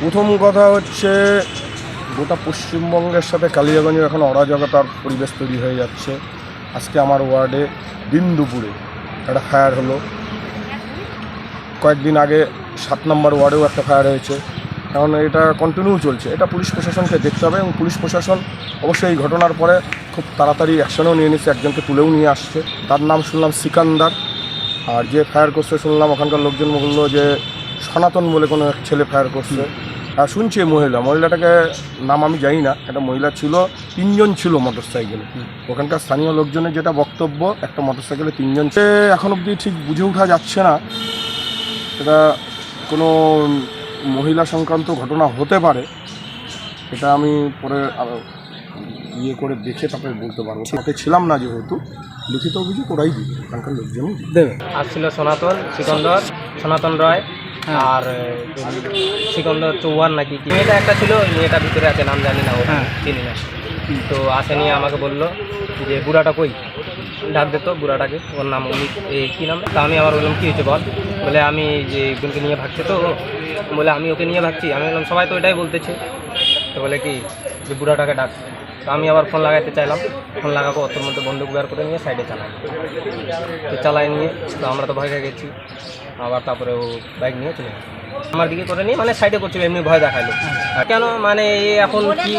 প্রথম কথা হচ্ছে গোটা পশ্চিমবঙ্গের সাথে কালিয়াগঞ্জের এখন অরাজকতার পরিবেশ তৈরি হয়ে যাচ্ছে। আজকে আমার ওয়ার্ডে দিন দুপুরে একটা ফায়ার হলো। কয়েকদিন আগে সাত নম্বর ওয়ার্ডেও একটা ফায়ার হয়েছে। কারণ এটা কন্টিনিউ চলছে। এটা পুলিশ প্রশাসনকে দেখতে হবে এবং পুলিশ প্রশাসন অবশ্যই এই ঘটনার পরে খুব তাড়াতাড়ি অ্যাকশনও নিয়ে নিচ্ছে, একজনকে তুলেও নিয়ে আসছে। তার নাম শুনলাম সিকান্দার। আর যে ফায়ার করছে শুনলাম ওখানকার লোকজন বলল যে সনাতন বলে কোনো এক ছেলে ফায়ার করছে। আর শুনছি মহিলা মহিলাটাকে নাম আমি জানি না একটা মহিলা ছিল তিনজন ছিল মোটর সাইকেলে ওখানকার স্থানীয় লোকজনের যেটা বক্তব্য একটা মোটর সাইকেলে তিনজন সে এখন অবধি ঠিক বুঝে ওঠা যাচ্ছে না। এটা কোনো মহিলা সংক্রান্ত ঘটনা হতে পারে এটা আমি পরে ইয়ে করে দেখে তারপরে বলতে পারব। সাথে ছিলাম না যেহেতু লিখিত অভিযোগ ওরাই দিবে ওখানকার লোকজন দিবে। দেবে। আসছিল সনাতন সিকন্দর সনাতন রায়। আর এ, সিকন্দর চৌহান নাকি কি? মেয়েটা একটা ছিল মেয়েটা ভিতরে আছে নাম জানি না ও হ্যাঁ। চিনি না। তো আসে নিয়ে আমাকে বলল যে বুড়াটা কই? ডাক দিত বুড়াটাকে ওর নাম অমিত এ কী নাম? তা আমি আবার বললাম কী হয়েছে বল? বলে আমি যে একজনকে নিয়ে ভাগছে তো ও। বলে আমি ওকে নিয়ে ভাগছি। আমি বললাম সবাই তো এটাই বলতেছে। তো বলে কি যে বুড়াটাকে ডাক। তো আমি আবার ফোন লাগাইতে চাইলাম। ফোন লাগাবো, ওর মধ্যে বন্দুক বের করে নিয়ে সাইডে চালাই। তো চালাই নিয়ে, তো আমরা তো ভয় খেয়ে গেছি। আবার তারপরে ও বাইক নিয়ে চলে আমার দিকে করে নিয়ে মানে সাইডে করছিল, এমনি ভয় দেখাল। কেন? মানে এখন কি?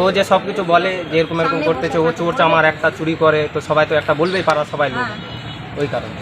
ও যে সব কিছু বলে যে এরকম এরকম করতেছে, ও চোর আমার একটা চুরি করে, তো সবাই তো একটা বলবেই পারা সবাই লোক। ওই কারণে।